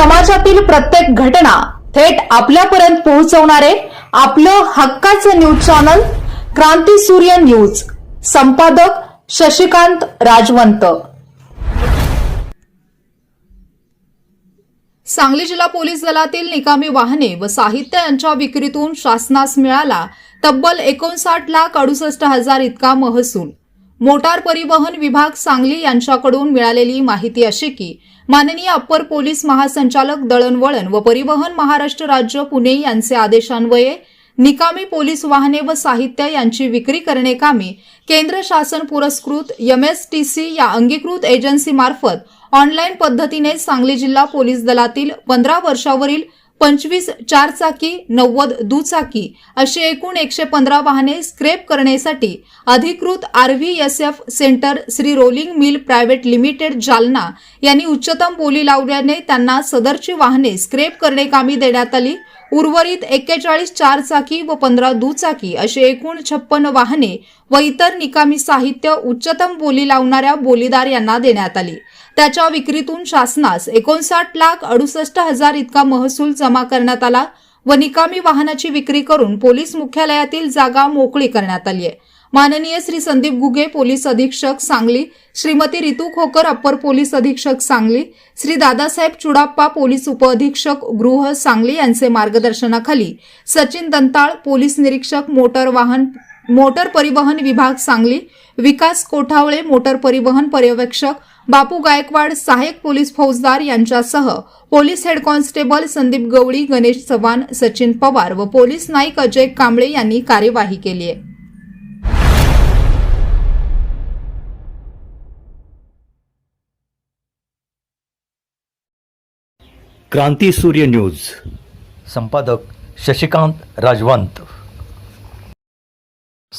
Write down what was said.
समाजातील प्रत्येक घटना थेट आपल्यापर्यंत पोहोचवणारे आपलं हक्काचं न्यूज चॅनल क्रांती सूर्य न्यूज. संपादक शशिकांत राजवंत. सांगली जिल्हा पोलीस दलातील निकामी वाहने व साहित्य यांच्या विक्रीतून शासनास मिळाला तब्बल एकोणसाठ लाख अडुसष्ट हजार इतका महसूल. मोटार परिवहन विभाग सांगली यांच्याकडून मिळालेली माहिती अशी की माननीय अप्पर पोलीस महासंचालक दळणवळण व परिवहन महाराष्ट्र राज्य पुणे यांचे आदेशान्वये निकामी पोलीस वाहने व साहित्य यांची विक्री करणे कामी केंद्र शासन पुरस्कृत सी या अंगीकृत एजन्सीमार्फत ऑनलाईन पद्धतीने सांगली जिल्हा पोलीस दलातील पंधरा वर्षावरील पंचवीस चारचाकी नव्वद दुचाकी अशी एकूण एकशे पंधरा वाहने स्क्रेप करण्यासाठी अधिकृत RVSF centre Shri rolling mill private limited Jalna यांनी उच्चतम बोली लावल्याने त्यांना सदरची वाहने स्क्रेप करणे कामी देण्यात आली. उर्वरित एक्केचाळीस चारचाकी व पंधरा दुचाकी अशी एकूण छप्पन वाहने व इतर निकामी साहित्य उच्चतम बोली लावणाऱ्या बोलीदार यांना देण्यात आली. त्याच्या विक्रीतून शासनास एकोणसाठ लाख अडुसष्ट हजार इतका महसूल जमा करण्यात आला व निकामी वाहनाची विक्री करून पोलीस मुख्यालयातील जागा मोकळी करण्यात आली आहे. माननीय श्री संदीप गुगे पोलीस अधीक्षक सांगली श्रीमती रितू खोकर अप्पर पोलीस अधीक्षक सांगली श्री दादासाहेब चुडाप्पा पोलीस उपअधीक्षक गृह सांगली यांचे मार्गदर्शनाखाली सचिन दंताळ पोलीस निरीक्षक मोटर वाहन मोटर परिवहन विभाग सांगली. विकास कोठावळे मोटर परिवहन पर्यवेक्षक बापू गायकवाड सहाय्यक पोलीस फौजदार यांच्यासह police head constable Sandeep Gawali Ganesh Chavan Sachin Pawar व पोलीस नाईक अजय कांबळे यांनी कार्यवाही केली आहे. क्रांती सूर्य न्यूज. संपादक शशिकांत राजवंत.